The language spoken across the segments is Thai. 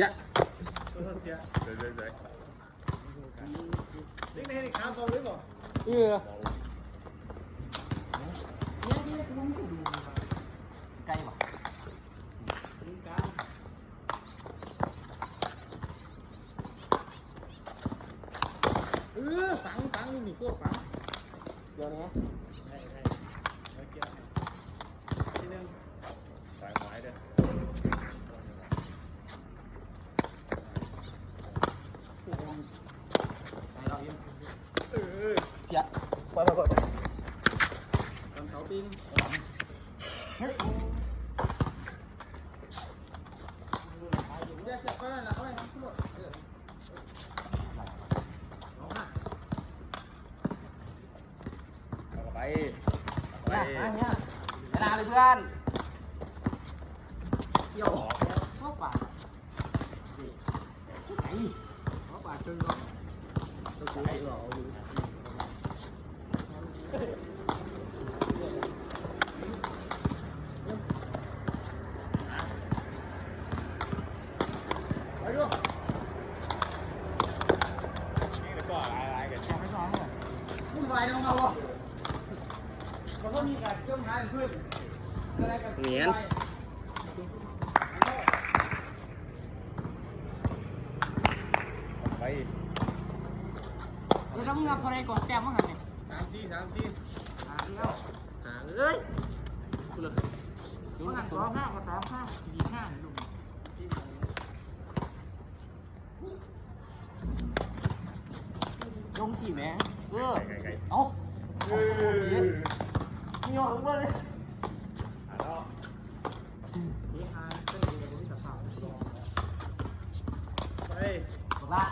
ยะตัวเสียเดี๋ยวเดี๋ยวเดี๋ยวเด็กในนี่ข้าม สียไปไปไปไป ตอนเขาปิ้งเดี๋ยวจะไปแล้วนะเอาไว้ทำทั้งหมดเออเอามา เอาไปไป เนี่ยอันเนี้ยไปนานเลยเพื่อนเกี่ยวเข้าปากไอ้ เอาปากครึ่งเนาะตัวกูเหล่าอ เขาก็มีการเครื่องหาขึ้นอะไรกันเหนียนไปเดี๋ยวเรามึงเอาอะไรก่อนแต้มมั้งหันเนี่ยสามทีสามทีหาแล้วหาเอ้ยมั้งหันสองห้ากับสามห้าสี่ห้าลูก ยงสี่แม่เออไกลไกลเอ้าโอ้โหมีหวังมาเลยอะเนาะทีหาเส้นเดียวกับที่ตัดผ่านไปบอกว่า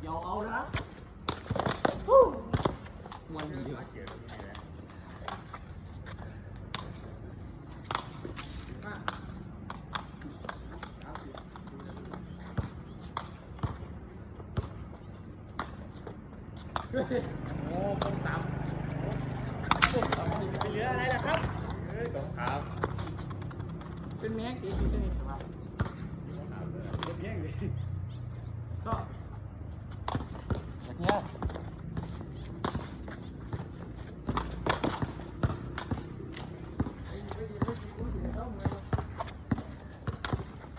เดี๋ยวเอานะมันดีเกี่ยวกับนี่แหละ โอ้คงต่ำไปเหลืออะไรล่ะครับเอ้ยต้องถามเป็นแม็กอีกใช่ไหมครับต้องถามเลยเป็นแม็กเลยก็แบบเนี้ย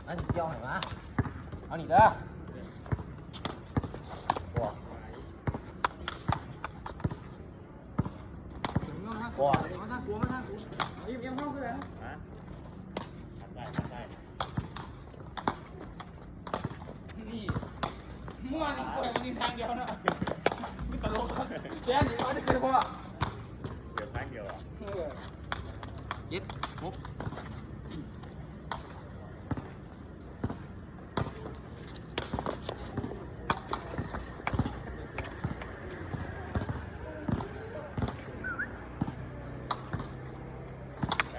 อันนี้เกี่ยวไหนวะเอาหนีเด้อ ถึงเงินห้าตัวมาท่ากลัวมาท่ากลัวเอาอีกยังเข้าไปแล้วฮะทำได้ทำได้นี่มั่วนี่ป่วยมันทางเดียวนะไม่ตลกครับแย่นี่มันเป็นเพราะเดี๋ยวครั้งเดียวอะเจ็ดหก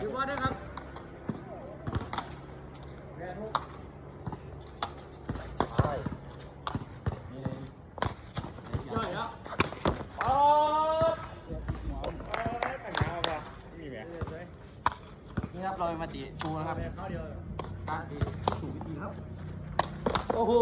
ถือว่าได้ครับแย่ทุกใช่นี่ย่อยแล้วอ๋อตั้งยาวป่ะมีไหมนี่ครับเรามาตีตูนะครับเข้าเดียวการตีสูงวิธีครับ โอ้โห